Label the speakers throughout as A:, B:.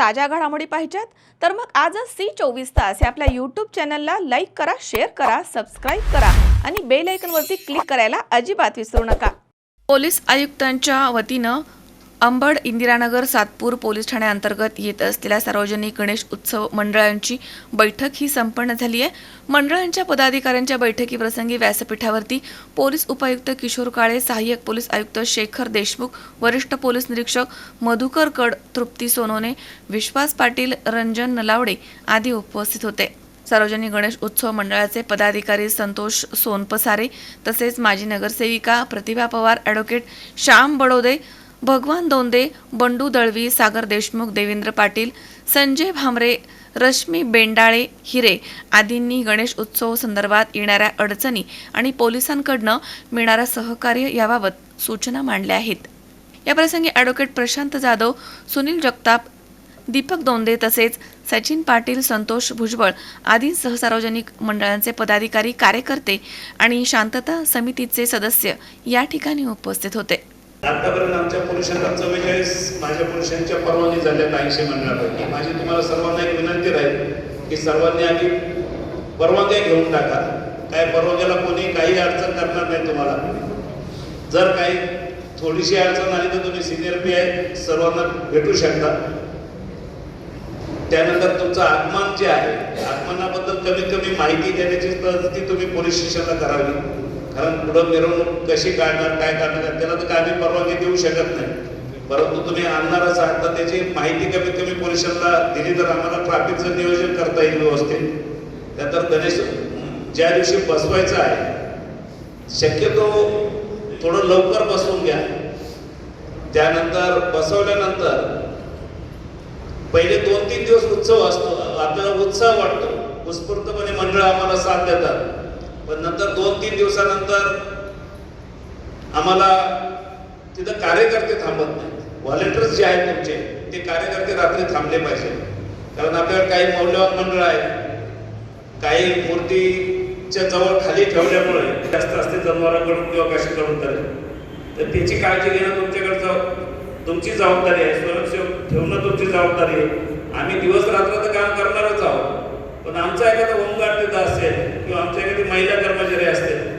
A: ताज्या घडामोडी पाहिजेत. तर मग आजच सी चोवीस तास या आपल्या यूट्यूब चॅनलला लाईक करा शेअर करा सबस्क्राईब करा आणि बेल आयकनवरती क्लिक करायला अजिबात विसरू नका. पोलीस आयुक्तांच्या वतीनं अंबड इंदिरानगर सातपूर पोलीस ठाण्याअंतर्गत येत असलेल्या सार्वजनिक गणेश उत्सव मंडळांची बैठक ही संपन्न झाली आहे. मंडळांच्या पदाधिकाऱ्यांच्या बैठकीप्रसंगी व्यासपीठावरती पोलीस उपायुक्त किशोर काळे सहाय्यक पोलीस आयुक्त शेखर देशमुख वरिष्ठ पोलीस निरीक्षक मधुकर कड तृप्ती सोनोने विश्वास पाटील रंजन नलावडे आदी उपस्थित होते. सार्वजनिक गणेश उत्सव मंडळाचे पदाधिकारी संतोष सोनपसारे तसेच माजी नगरसेविका प्रतिभा पवार ॲडव्होकेट श्याम बडोदे भगवान दोंदे बंडू दळवी सागर देशमुख देवेंद्र पाटील संजय भामरे रश्मी बेंडाळे हिरे आदींनी गणेश उत्सव संदर्भात येणाऱ्या अडचणी आणि पोलिसांकडनं मिळणारं सहकार्य याबाबत सूचना मांडल्या आहेत. याप्रसंगी ॲडव्होकेट प्रशांत जाधव सुनील जगताप दीपक दोंदे तसेच सचिन पाटील संतोष भुजबळ आदींसह सार्वजनिक मंडळांचे पदाधिकारी कार्यकर्ते आणि शांतता समितीचे सदस्य या ठिकाणी उपस्थित होते.
B: आतापर्यंत आमच्या पुरुषांना चव्वेचाळीस माझ्या पुरुषांच्या परवानगी झाल्यात ऐंशी मंडळापैकी. माझी तुम्हाला सर्वांना एक विनंती राहील की सर्वांनी आधी परवानग्या घेऊन टाका. काय परवानग्याला कोणी काही अडचण करणार नाही तुम्हाला. जर काही थोडीशी अडचण आली तर तुम्ही सिनियर पी आहे सर्वांना भेटू शकता. त्यानंतर तुमचं आगमन जे आहे आगमनाबद्दल कमीत कमी माहिती देण्याची तर ती तुम्ही पोलीस स्टेशनला करावी. कारण पुढं मिरवणूक कशी काढणार काय करणार त्याला तर काय आम्ही परवानगी देऊ शकत नाही. परंतु तुम्ही आणणारच आहात तर त्याची माहिती कमीत कमी पोलिसांना दिली तर आम्हाला ट्रॅफिकचं नियोजन करता येईल व्यवस्थित. त्यानंतर गणेश ज्या दिवशी बसवायचं आहे शक्यतो थोडं लवकर बसवून घ्या. त्यानंतर बसवल्यानंतर पहिले दोन तीन दिवस उत्सव असतो आपल्याला उत्साह वाटतो. उत्स्फूर्तपणे मंडळ आम्हाला साथ देतात. पण नंतर दोन तीन दिवसानंतर आम्हाला तिथं कार्यकर्ते थांबत नाही व्हॉलेंटियर्स जे आहेत तुमचे ते कार्यकर्ते रात्री थांबले पाहिजे. कारण आपल्याकडे काही मौल्यवान मंडळ आहे काही मूर्तीच्या जवळ खाली ठेवल्यामुळे जास्त असते जनावरांकडून किंवा कशाकडून तरी. तर त्याची काळजी घेणं तुमच्याकडचं तुमची जबाबदारी आहे. स्वयंसेवक ठेवणं तुमची जबाबदारी आहे. आम्ही दिवस रात्र तर काम करणारच आहोत. पण आमचा एखादा होमगार्ड तिथं असेल किंवा आमच्या एखादी महिला कर्मचारी असतील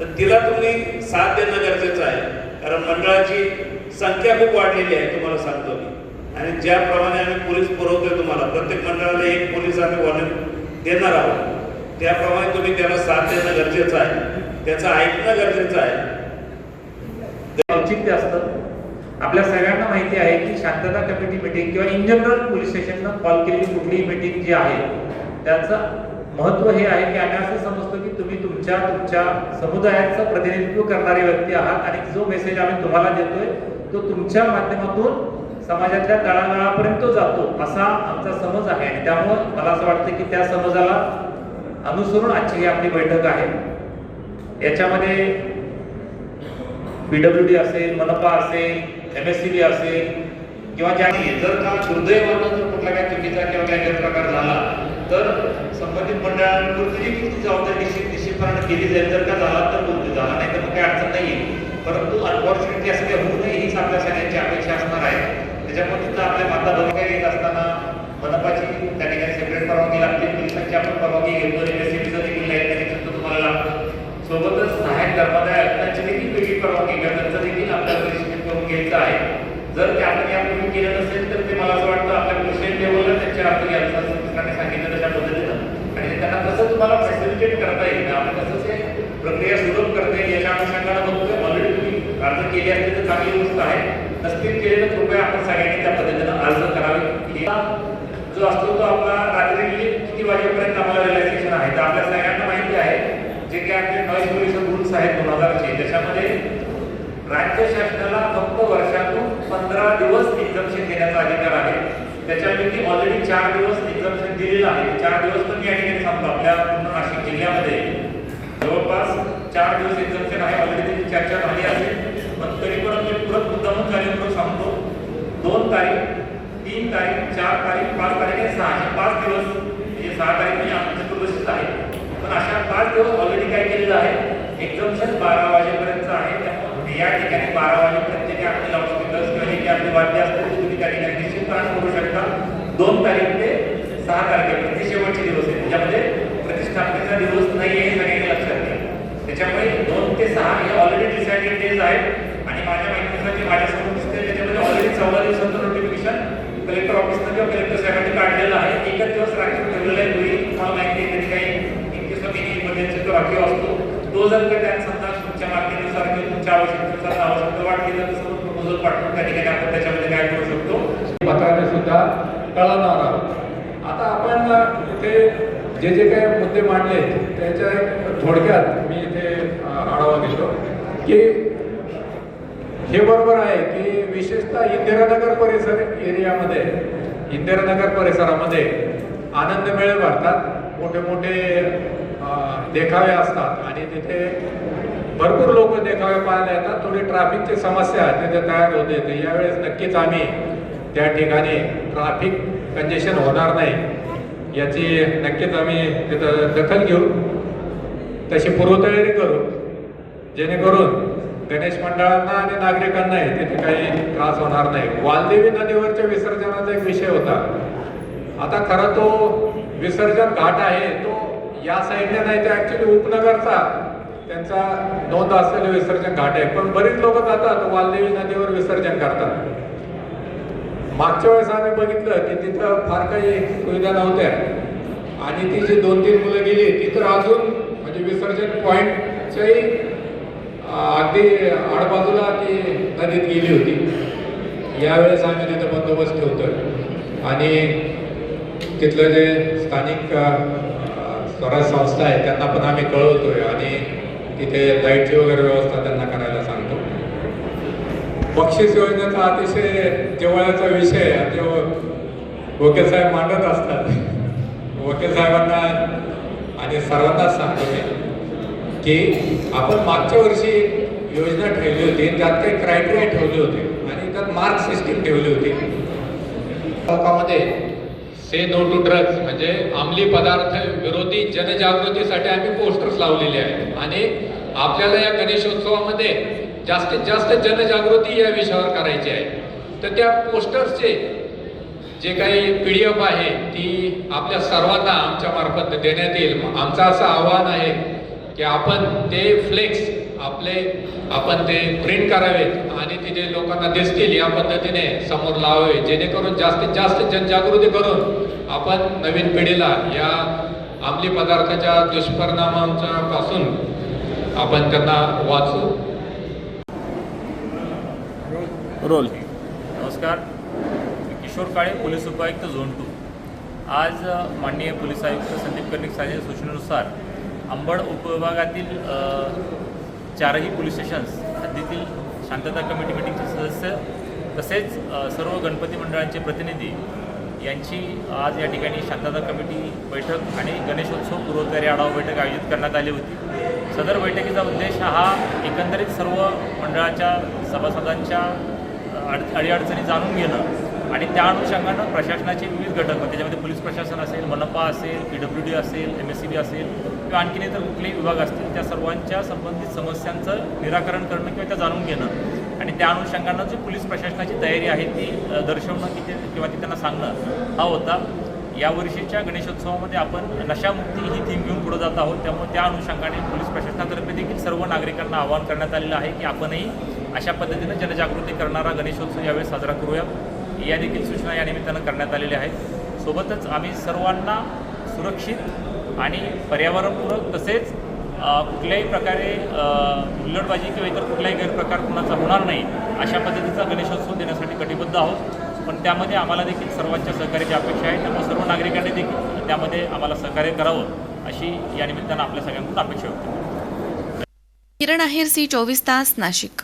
B: तर तिला तुम्ही साथ देणं गरजेचं आहे. कारण मंडळाची संख्या खूप वाढलेली आहे तुम्हाला सांगतो मी. आणि ज्याप्रमाणे आम्ही पोलीस पुरवतोय तुम्हाला प्रत्येक मंडळाला एक पोलीस आम्ही वॉलेंट देणार आहोत. त्याप्रमाणे तुम्ही त्याला साथ देणं गरजेचं आहे. त्याचं ऐकणं गरजेचं आहे.
C: औचित्य असतं. आपल्या सगळ्यांना माहिती आहे की शांतता कमिटी मिटिंग किंवा इन जनरल पोलीस स्टेशनला कॉल केलेली कुठलीही मिटिंग जी आहे त्याचं महत्त्व हे आहे की आम्ही असं समजतो की तुम्ही तुमच्या तुमच्या समुदायाचं प्रतिनिधित्व करणारी व्यक्ती आहात आणि जो मेसेज आम्ही तुम्हाला देतोय तो तुमच्या माध्यमातून समाजातल्या तळागाळापर्यंत जातो असा आमचा समज आहे. आणि त्यामुळं मला असं वाटतं की त्या समजाला अनुसरून आजची ही आपली बैठक आहे. याच्यामध्ये पीडब्ल्यू डी असेल मनपा असेल एम एस सी बी असेल किंवा ज्या जर का दुर्दैवानं जर कुठला काही चुकीचा किंवा काही गैरप्रकार संबंधित मंडळांवरती जी जबाबदारी निश्चित निश्चितपणे केली जाईल जर का झाला तर बोलते म्हणजे झाला नाही तर मग काही अडचण नाही परंतु अनफॉर्च्युनेटली असं काही होऊ नये हीच आपल्या सगळ्यांची अपेक्षा असणार आहे. त्याच्यामुळे तिथं आपल्या माता भगिनी येत असताना मनपाची त्या ठिकाणी सेपरेट परवानगी लागते. पोलिसांची आपण परवानगी घेतो. रेल्वे एस सी बीचं देखील लाइट तुम्हाला लागतं. सोबतच सहाय्यक धर्मादाय आयुक्तांची देखील वेगळी परवानगी घ्या त्यांचं देखील आपल्या परिस्थितीत करून घ्यायचं आहे. जर ते आपण यापूर्वी केलं नसेल तर ते मला असं वाटतं आपल्या प्रेसिडेंट लेवलला त्यांच्या अर्थ घ्यायचं असेल पुस्तकाने सांगितलं तशा पद्धतीनं आणि त्यांना कसं तुम्हाला फॅसिलिटेट करता येईल आपण कसं ते प्रक्रिया सुलभ करता येईल याच्या अनुषंगानं बघतोय. ऑलरेडी तुम्ही अर्ज केले असतील तर चांगली गोष्ट आहे. नसतील केले तर कृपया आपण सगळ्यांनी त्या पद्धतीनं अर्ज करावे. जो असतो तो आपला रात्री किती वाजेपर्यंत आम्हाला रिलॅक्सेशन आहे? तर आपल्या सगळ्यांना माहिती आहे. जे काही आपले नॉईज पोल्युशन रूल्स आहेत दोन हजारचे त्याच्यामध्ये राज्य शासनाला फक्त वर्षातून पंधरा दिवस एक्झम्पशन देण्याचा अधिकार आहे. त्याच्यापैकी ऑलरेडी चार दिवस एक्झम्पशन दिलेलं आहे. चार दिवस पण या ठिकाणी सांगतो आपल्या पूर्ण नाशिक जिल्ह्यामध्ये. जवळपास चार दिवस एक्झम्पशन आहे. ऑलरेडी त्याची चर्चा झाली असेल पण तरी पण मी पुरत मुद्दामून कार्यक्रम सांगतो. दोन तारीख तीन तारीख चार तारीख पाच तारीख आणि सहा. हे पाच दिवस म्हणजे सहा तारीख म्हणजे आमच्या चतुर्दशीच आहे. पण अशा पाच दिवस ऑलरेडी काय केलेलं आहे? एक्झम्पशन बारा वाजेपर्यंत आहे. त्यामुळे या ठिकाणी बारा वाजेपर्यंत जे काही लावू शकतो किंवा हे जे आपले वाद्य असतात ते तुम्ही त्या ठिकाणी निश्चितपणे करू शकता. दोन तारीख ते सहा तारखेपर्यंत म्हणजे शेवटचे दिवस आहेत त्याच्यामध्ये प्रतिष्ठापनेचा दिवस नाही आहे हे सगळ्यांनी लक्षात घ्या. त्याच्यामुळे दोन ते सहा हे ऑलरेडी डिसाइडेड डेज आहेत. आणि माझ्या माहितीनुसार जे माझ्यासमोर दिसते त्याच्यामध्ये ऑलरेडी चौदा दिवसाचं नोटिफिकेशन कलेक्टर ऑफिसनं किंवा कलेक्टर साहेबांनी काढलेलं आहे. एकच दिवस राखीव ठेवलेला आहे. पूर्वी तुम्हाला माहिती आहे कधी काही इनकेस ऑफ एनी इमर्जन्सी तो राखीव असतो. तो जर का त्यात समजा तुमच्या मागणीनुसार किंवा तुमच्या आवश्यकतेनुसार आवश्यकता वाटली तर तसं प्रपोजल पाठवून त्या ठिकाणी आपण त्याच्यामध्ये काय करू शकतो.
D: पत्राने सुद्धा कळवणार आहोत. आता आपण इथे जे जे काही मुद्दे मांडले त्याच्या एक थोडक्यात मी इथे आढावा घेतो की हे बरोबर आहे की विशेषतः इंदिरानगर परिसर एरियामध्ये इंदिरानगर परिसरामध्ये आनंद मेळे भरतात. मोठे मोठे देखावे असतात आणि तिथे भरपूर लोक देखावे पाहायला येतात. थोडी ट्रॅफिकची समस्या तिथे तयार होते तर यावेळेस नक्कीच आम्ही त्या ठिकाणी ट्राफिक कंजेशन होणार नाही याची नक्कीच आम्ही तिथं दखल घेऊ. तशी पूर्वतयारी करू जेणेकरून गणेश मंडळांना आणि नागरिकांनाही तिथे काही त्रास होणार नाही. वालदेवी नदीवरच्या विसर्जनाचा एक विषय होता. आता खरं तो विसर्जन घाट आहे तो या साईडने नाही तर ऍक्च्युली उपनगरचा त्यांचा नोंद असलेलं विसर्जन घाट आहे. पण बरीच लोक जातात वालदेवी नदीवर विसर्जन करतात. मागच्या वेळेस आम्ही बघितलं की तिथं फार काही सुविधा नव्हत्या. आणि ती जी दोन तीन मुलं गेली ती तर अजून म्हणजे विसर्जन पॉईंटच्याही अगदी आडबाजूला ती नदीत गेली होती. यावेळेस आम्ही तिथं बंदोबस्त ठेवतो आणि तिथलं जे स्थानिक स्वराज संस्था आहे त्यांना पण आम्ही कळवतोय. आणि तिथे लाईटची वगैरे व्यवस्था त्यांना करायला बक्षीस योजनेचा अतिशय जिव्हाळ्याचा विषय आहे. तो वकील साहेब मांडत असतात. वकील साहेबांना आणि सर्वांनाच सांगतो मी की आपण मागच्या वर्षी योजना ठेवली होती. त्यात काही क्रायटेरिया ठेवले होते. आणि त्यात मार्क सिस्टीम ठेवली होती. लोकांमध्ये से नो टू ड्रग्ज म्हणजे अंमली पदार्थ विरोधी जनजागृतीसाठी आम्ही पोस्टर्स लावलेले आहेत. आणि आपल्याला या गणेशोत्सवामध्ये जास्तीत जास्त जनजागृती या विषयावर करायची आहे. तर त्या पोस्टर्सचे जे काही पी डी एफ आहे ती आपल्या सर्वांना आमच्या मार्फत देण्यात येईल. आमचं असं आव्हान आहे की आपण ते फ्लेक्स आपले आपण ते प्रिंट करावेत आणि तिथे लोकांना दिसतील या पद्धतीने समोर लावावे जेणेकरून जास्तीत जास्त जनजागृती करून आपण नवीन पिढीला या अंमली पदार्थाच्या दुष्परिणामांच्या पासून आपण त्यांना वाचू.
E: रोल.
C: नमस्कार. किशोर काळे पोलीस उपायुक्त झोन टू आज माननीय पोलीस आयुक्त संदीप कर्णिक साहेब सूचनेनुसार अंबड उपविभागातील चारही पोलीस स्टेशन्स हद्दीतील शांतता कमिटी मिटिंगचे सदस्य तसेच सर्व गणपती मंडळांचे प्रतिनिधी यांची आज या ठिकाणी शांतता कमिटी बैठक आणि गणेशोत्सव पूर्वतयारी आढावा बैठक आयोजित करण्यात आली होती. सदर बैठकीचा उद्देश हा एकंदरीत सर्व मंडळाच्या सभासदांच्या अड अडीअडचणी जाणून घेणं आणि त्या अनुषंगानं प्रशासनाचे विविध घटक त्याच्यामध्ये पोलीस प्रशासन असेल मनपा असेल पी डब्ल्यू डी असेल एम एस सी बी असेल किंवा आणखीन इतर कुठलेही विभाग असतील त्या सर्वांच्या संबंधित समस्यांचं निराकरण करणं किंवा त्या जाणून घेणं. आणि त्या अनुषंगानं जी पोलीस प्रशासनाची तयारी आहे ती दर्शवणं दर्शवणं ते किंवा ती त्यांना सांगणं हा होता. यावर्षीच्या गणेशोत्सवामध्ये आपण नशामुक्ती ही थीम घेऊन पुढे जात आहोत. त्यामुळे त्या अनुषंगाने पोलीस प्रशासनातर्फे देखील सर्व नागरिकांना आवाहन करण्यात आलेलं आहे की आपणही अशा पद्धतीनं जनजागृती करणारा गणेशोत्सव यावेळी साजरा करूया. या देखील सूचना या निमित्तानं करण्यात आलेल्या आहेत. सोबतच आम्ही सर्वांना सुरक्षित आणि पर्यावरणपूरक तसेच कुठल्याही प्रकारे हुल्लडबाजी किंवा इतर कुठलाही गैरप्रकार कुणाचा होणार नाही अशा पद्धतीचा गणेशोत्सव देण्यासाठी कटिबद्ध आहोत. पण त्यामध्ये आम्हाला देखील सर्वांच्या सहकार्याची अपेक्षा आहे. त्यामुळे सर्व नागरिकांनी देखील त्यामध्ये आम्हाला सहकार्य करावं अशी या निमित्तानं आपल्या सगळ्यांकडून अपेक्षा होती
A: किरण आहेर सी चोवीस तास नाशिक.